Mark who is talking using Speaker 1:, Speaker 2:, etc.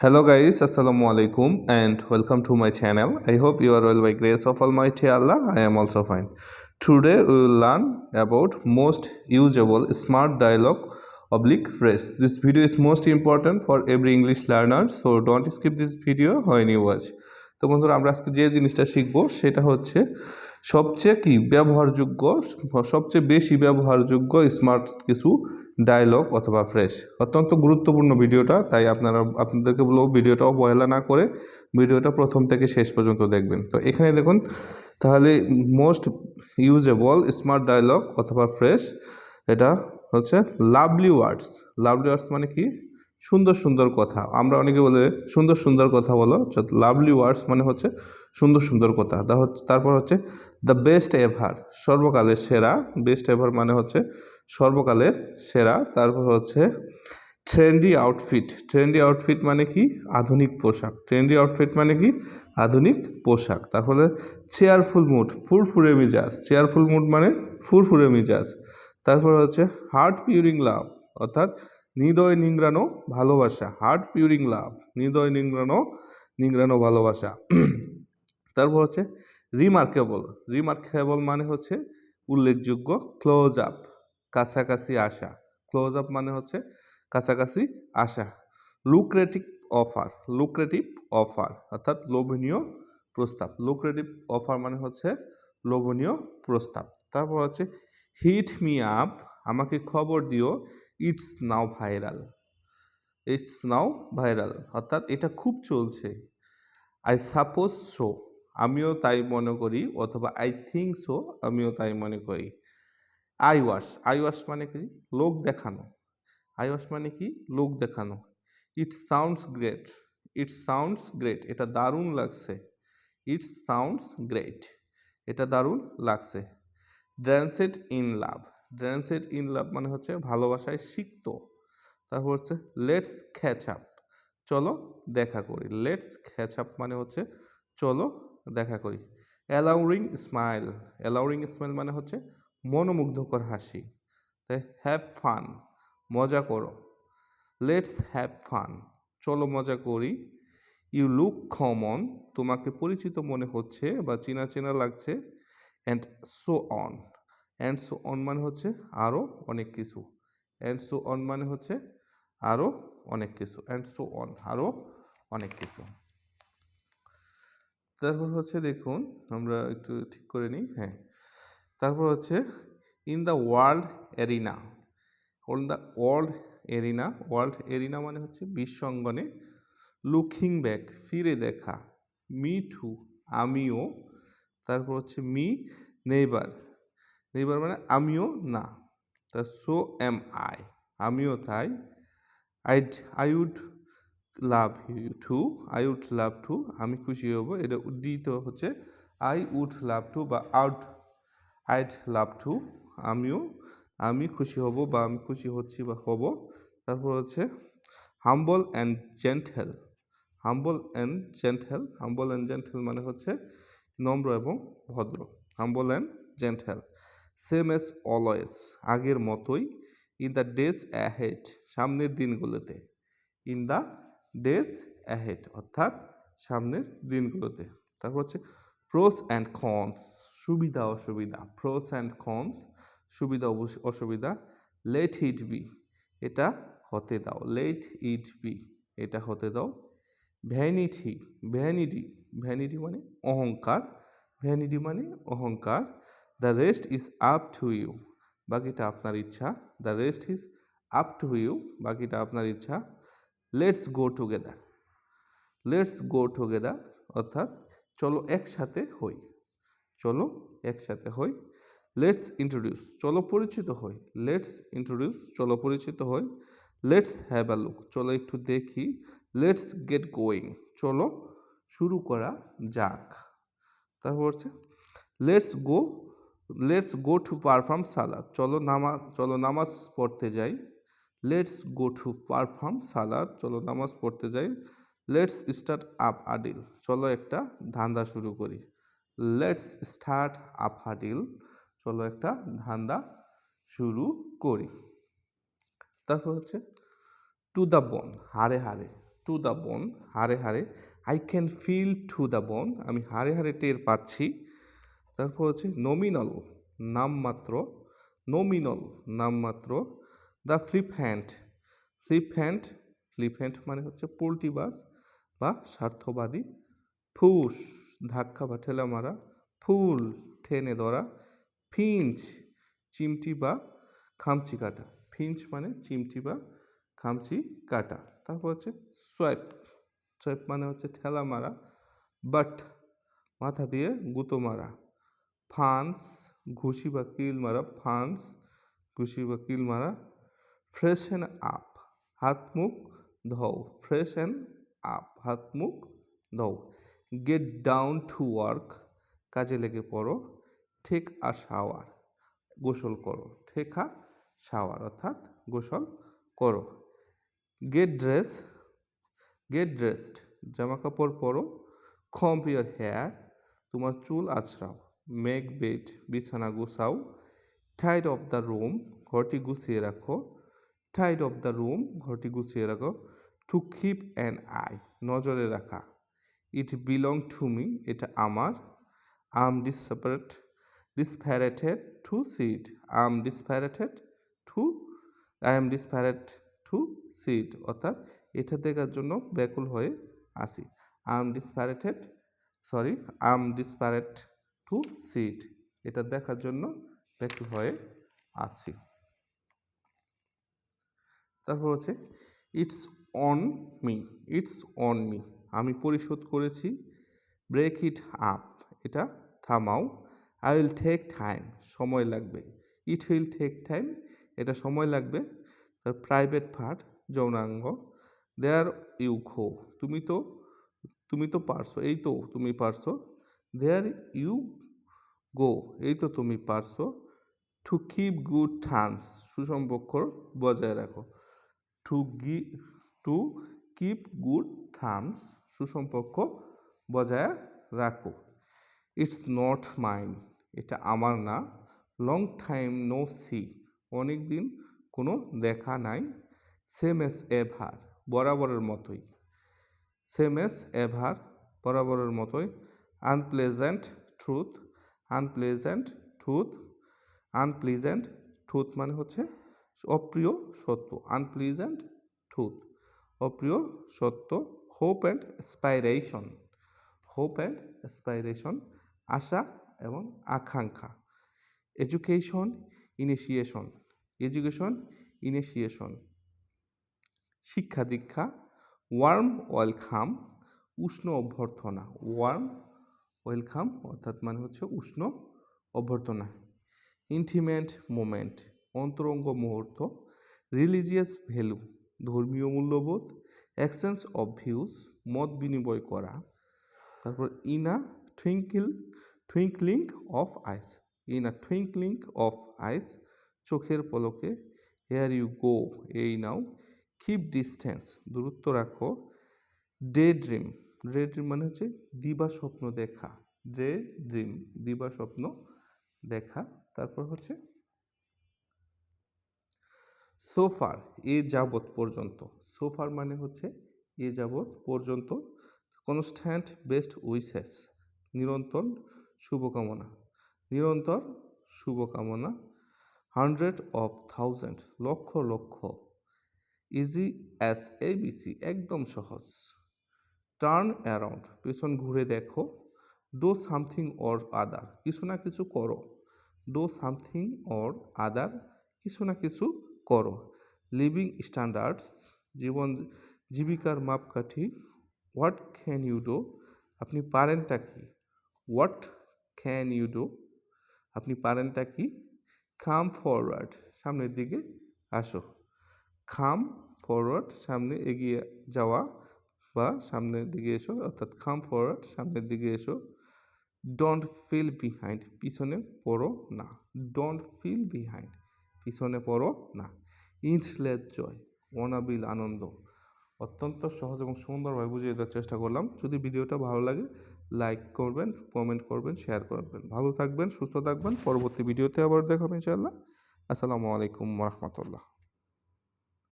Speaker 1: Hello guys, Assalamu alaikum and welcome to my channel. I hope you are well by grace of Almighty Allah. I am also fine. Today we will learn about most usable smart dialogue oblique phrase. This video is most important for every English learner, so don't skip this video when you watch. তো বন্ধুরা আমরা আজকে যে জিনিসটা শিখব সেটা হচ্ছে সবচেয়ে কি ব্যবহারযোগ্য, সবচেয়ে বেশি ব্যবহারযোগ্য স্মার্ট কিছু ডায়লগ অথবা ফ্রেশ অত্যন্ত গুরুত্বপূর্ণ ভিডিওটা, তাই আপনারা, আপনাদেরকে বলব ভিডিওটা অবহেলা না করে ভিডিওটা প্রথম থেকে শেষ পর্যন্ত দেখবেন। তো এখানে দেখুন, তাহলে মোস্ট ইউজেবল স্মার্ট ডায়লগ অথবা ফ্রেশ এটা হচ্ছে লাভলি ওয়ার্ডস লাভলি ওয়ার্ডস মানে কি? সুন্দর সুন্দর কথা। আমরা অনেকে বলে সুন্দর সুন্দর কথা বলো লাভলি ওয়ার্ডস মানে হচ্ছে সুন্দর সুন্দর কথা। তারপর হচ্ছে দ্য বেস্ট এভার সর্বকালের সেরা। বেস্ট এভার মানে হচ্ছে সর্বকালের সেরা। তারপর হচ্ছে ট্রেন্ডি আউটফিট ট্রেন্ডি আউটফিট মানে কি? আধুনিক পোশাক। ট্রেন্ডি আউটফিট মানে কি? আধুনিক পোশাক। তারপরে চেয়ারফুল মুড ফুরফুরে মিজাজ। চেয়ারফুল মুড মানে ফুরফুরে মিজাজ। তারপর হচ্ছে হার্ট পিউরিং লাভ অর্থাৎ হৃদয় নিংড়ানো ভালোবাসা। হার্ট পিউরিং লাভ হৃদয় নিংড়ানো নিংড়ানো ভালোবাসা। তারপর হচ্ছে রিমার্কেবল রিমার্কেবল মানে হচ্ছে উল্লেখযোগ্য। ক্লোজ আপ কাছাকাছি আসা। ক্লোজ আপ মানে হচ্ছে কাছাকাছি আসা। লুক্রেটিভ অফার লুক্রেটিভ অফার অর্থাৎ লোভনীয় প্রস্তাব। লুক্রেটিভ অফার মানে হচ্ছে লোভনীয় প্রস্তাব। তারপর হচ্ছে হিট মি আপ আমাকে খবর দিও। It's now viral it's now viral অর্থাৎ এটা খুব চলছে। আই সাপোজ সো আমিও তাই মনে করি, অথবা আই থিঙ্ক সো আমিও তাই মনে করি। আই ওয়াশ আই ওয়াশ মানে কি? লোক দেখানো। আই ওয়াশ মানে কি? লোক দেখানো। It sounds great it sounds great এটা দারুণ লাগছে। ইট সাউন্ডস গ্রেট এটা দারুণ লাগছে। ড্যান্সেড ইন লাভ ড্যান্সেড ইন লাভ মানে হচ্ছে ভালোবাসায় সিক্ত। তারপর হচ্ছে লেটস খ্যাচ আপ চলো দেখা করি। লেটস খ্যাচ আপ মানে হচ্ছে চলো দেখা করি। অ্যালাউরিং স্মাইল অ্যালাউরিং স্মাইল মানে হচ্ছে মনোমুগ্ধকর হাসি। হ্যাভ ফান মজা করো। লেটস হ্যাভ ফান চলো মজা করি। ইউ লুক কমন তোমাকে পরিচিত মনে হচ্ছে বা চেনা চেনা লাগছে। And so on and so on মানে হচ্ছে আরও অনেক কিছু। অ্যান্ড সো অন মানে হচ্ছে আরও অনেক কিছু। অ্যান্ড সো অন আরও অনেক কিছু। তারপর হচ্ছে দেখুন, আমরা একটু ঠিক করে নিই হ্যাঁ। তারপর হচ্ছে in the world arena on the world arena world arena মানে হচ্ছে বিশ্বঙ্গনে লুকিং ব্যাক ফিরে দেখা মি টু আমিও, তারপর হচ্ছে মি নেইবার নেইবার মানে আমিও না, তা সো এম আই আমিও তাই I'd I would love to I would love to আমি খুশি হব। এটা উদ্দীত হচ্ছে আই উড লাভ টু বা আউট আইড লাভ টু আমিও, আমি খুশি হব বা আমি খুশি হচ্ছি বা হব। তারপর হচ্ছে humble and gentle humble and gentle humble and gentle মানে হচ্ছে নম্র এবং ভদ্র humble and gentle same as always আগের মতোই ইন দ্য ডেজ অ্যাহেড সামনের দিনগুলোতে ইন দ্য ডেজ অ্যাহেড অর্থাৎ সামনের দিনগুলোতে। তারপর হচ্ছে প্রোস অ্যান্ড কনস সুবিধা, অসুবিধা। প্রোস অ্যান্ড কনস সুবিধা অসুবিধা লেট ইট বি এটা হতে দাও। লেট ইট বি এটা হতে দাও। ভ্যানিটি ভ্যানিটি ভ্যানিটি মানে অহংকার। ভ্যানিটি মানে অহংকার। The rest is up to you বাকিটা আপনার ইচ্ছা। The rest is up to you বাকিটা আপনার ইচ্ছা। Let's go together let's go together অর্থাৎ চলো একসাথে হই। চলো একসাথে হই। লেটস ইন্ট্রোডিউস চলো পরিচিত হই। লেটস ইন্ট্রোডিউস চলো পরিচিত হই। লেটস হ্যাভ আ লুক চলো একটু দেখি। লেটস গেট গোয়িং চলো শুরু করা যাক। তারপর হচ্ছে let's go let's go to perform salat. চলো নামাজ চলো নামাজ পড়তে যাই। Let's go to perform salat চলো নামাজ পড়তে যাই। লেটস স্টার্ট আপ আডিল চলো একটা ধান্দা শুরু করি। লেটস স্টার্ট আপ আডিল চলো একটা ধান্দা শুরু করি। তারপর হচ্ছে টু দ্য বন হারে হারে টু দ্য বোন হাড়ে হাড়ে। I can feel to the bone আমি হাড়ে হাড়ে টের পাচ্ছি। তারপর হচ্ছে নমিনাল নামমাত্র নমিনাল নামমাত্র। The flip hand flip hand flip hand মানে হচ্ছে পোল্ট্রিবাজ বা স্বার্থবাদী ফুস, ধাক্কা বা ঠেলা মারা, ফুল ঠেনে ধরা, ফিঞ্চ, চিমটি বা খামচি কাটা। ফিঞ্চ মানে চিমটি বা খামচি কাটা। তারপর হচ্ছে সোয়াইপ। সোয়াইপ মানে হচ্ছে ঠেলা মারা, বাট মাথা দিয়ে গুঁতো মারা। ফান্স, ঘুষি বা কিল মারা, ফান্স, ঘুষি বা কিল মারা ফ্রেশ অ্যান্ড আপ হাত, মুখ, ধও। ফ্রেশ অ্যান্ড আপ হাত, মুখ, ধও। গেট ডাউন টু ওয়ার্ক কাজে লেগে পড়ো। ঠেক আ শাওয়ার গোসল করো। ঠেকা শাওয়ার অর্থাৎ গোসল করো। গেট ড্রেস গেট ড্রেসড জামা কাপড় পরো। কম্প ইয়ার হেয়ার তোমার চুল আছড়াও। মেক বেড বিছানা গুছাও। টাইড অফ দ্য রুম ঘরটি গুছিয়ে রাখো। টাইড অফ দ্য রুম ঘরটি গুছিয়ে রাখো টু কিপ অ্যান আই নজরে রাখা। ইট বিলং টু মি এটা আমার। I'm desperate desperated to see I'm desperated to I am desperate to see অর্থাৎ, এটা দেখার জন্য ব্যাকুল হয়ে আসি। I'm desperated sorry I'm desperate to see এটা দেখার জন্য ব্যাকুল হয়ে আসি। তারপর হচ্ছে it's on me it's on me আমি পরিশোধ করেছি ব্রেক ইট আপ এটা থামাও। আই উইল টেক টাইম সময় লাগবে। ইট উইল টেক টাইম এটা সময় লাগবে। তার প্রাইভেট পার্ট যৌনাঙ্গ। দেয়ার ইউ খো তুমি তো তুমি তো পারছ। এই তো তুমি পারছ। দেয়ার ইউ গো এই তো তুমি পারছ। টু কিপ গুড টার্মস সুসম্পর্ক বজায় রাখো। টু গি টু কিপ গুড থামস সুসম্পর্ক বজায় রাখো। ইটস নট মাইন এটা আমার না। লং টাইম নো সি অনেক দিন কোনো দেখা নাই। সেম এস এভার বরাবরের মতোই। সেম এস এভার বরাবরের মতোই। Unpleasant truth unpleasant truth unpleasant truth মানে হচ্ছে অপ্রিয় সত্য আনপ্লিজেন্ট ট্রুথ অপ্রিয় সত্য hope and aspiration hope and aspiration আশা এবং আকাঙ্ক্ষা এডুকেশন ইনিশিয়েশন এডুকেশন ইনিশিয়েশন শিক্ষা দীক্ষা ওয়ার্ম ওয়েলকাম উষ্ণ অভ্যর্থনা ওয়ার্ম ওয়েলকাম অর্থাৎ মানে হচ্ছে উষ্ণ অভ্যর্থনা ইন্টিমেন্ট মোমেন্ট অন্তরঙ্গ মুহূর্ত রিলিজিয়াস ভ্যালু ধর্মীয় মূল্যবোধ এক্সচেঞ্জ অফ ভিউজ মত বিনিময় করা, তারপর in in a twinkle twinkling of eyes in a twinkling of eyes চোখের পলকে হেয়ার ইউ গো এই নাও কিপ ডিস্টেন্স দূরত্ব রাখো ডে ড্রিম ডে ড্রিম মানে হচ্ছে দিবা স্বপ্ন দেখা ডে ড্রিম দিবা স্বপ্ন দেখা, তারপর হচ্ছে সোফার এ যাবৎ পর্যন্ত। সোফার মানে হচ্ছে এ যাবৎ পর্যন্ত। কনস্ট্যান্ট বেস্ট উইসেস নিরন্তর শুভকামনা। নিরন্তর শুভকামনা hundred of thousand lakh lakh. Easy as ABC একদম সহজ। টার্ন অ্যারাউন্ড পেছন ঘুরে দেখো। ডো সামথিং অর আদার কিছু না কিছু করো। ডো সামথিং অর আদার কিছু না কিছু করো। লিভিং স্ট্যান্ডার্ডস জীবন, জীবিকার মাপকাঠি হোয়াট ক্যান ইউ ডো আপনি পারেনটা কি? হোয়াট ক্যান ইউ ডো আপনি পারেনটা কি? খাম ফরওয়ার্ড সামনের দিকে আসো। খাম ফরওয়ার্ড সামনে এগিয়ে যাওয়া বা সামনের দিকে এসো, অর্থাৎ খাম ফরওয়ার্ড সামনের দিকে এসো। ডোন্ট ফিল বিহাইন্ড পিছনে পড়ো না। ডোন্ট ফিল বিহাইন্ড পিছনে পড়ো না। ইন্টলেস জয় অনাবিল আনন্দ। অত্যন্ত সহজ এবং সুন্দরভাবে বুঝিয়ে দেওয়ার চেষ্টা করলাম। যদি ভিডিওটা ভালো লাগে লাইক করবেন কমেন্ট করবেন শেয়ার করবেন। ভালো থাকবেন, সুস্থ থাকবেন। পরবর্তী ভিডিওতে আবার দেখাবেন ইনশাআল্লাহ। আসসালামু আলাইকুম রহমতুল্লাহ।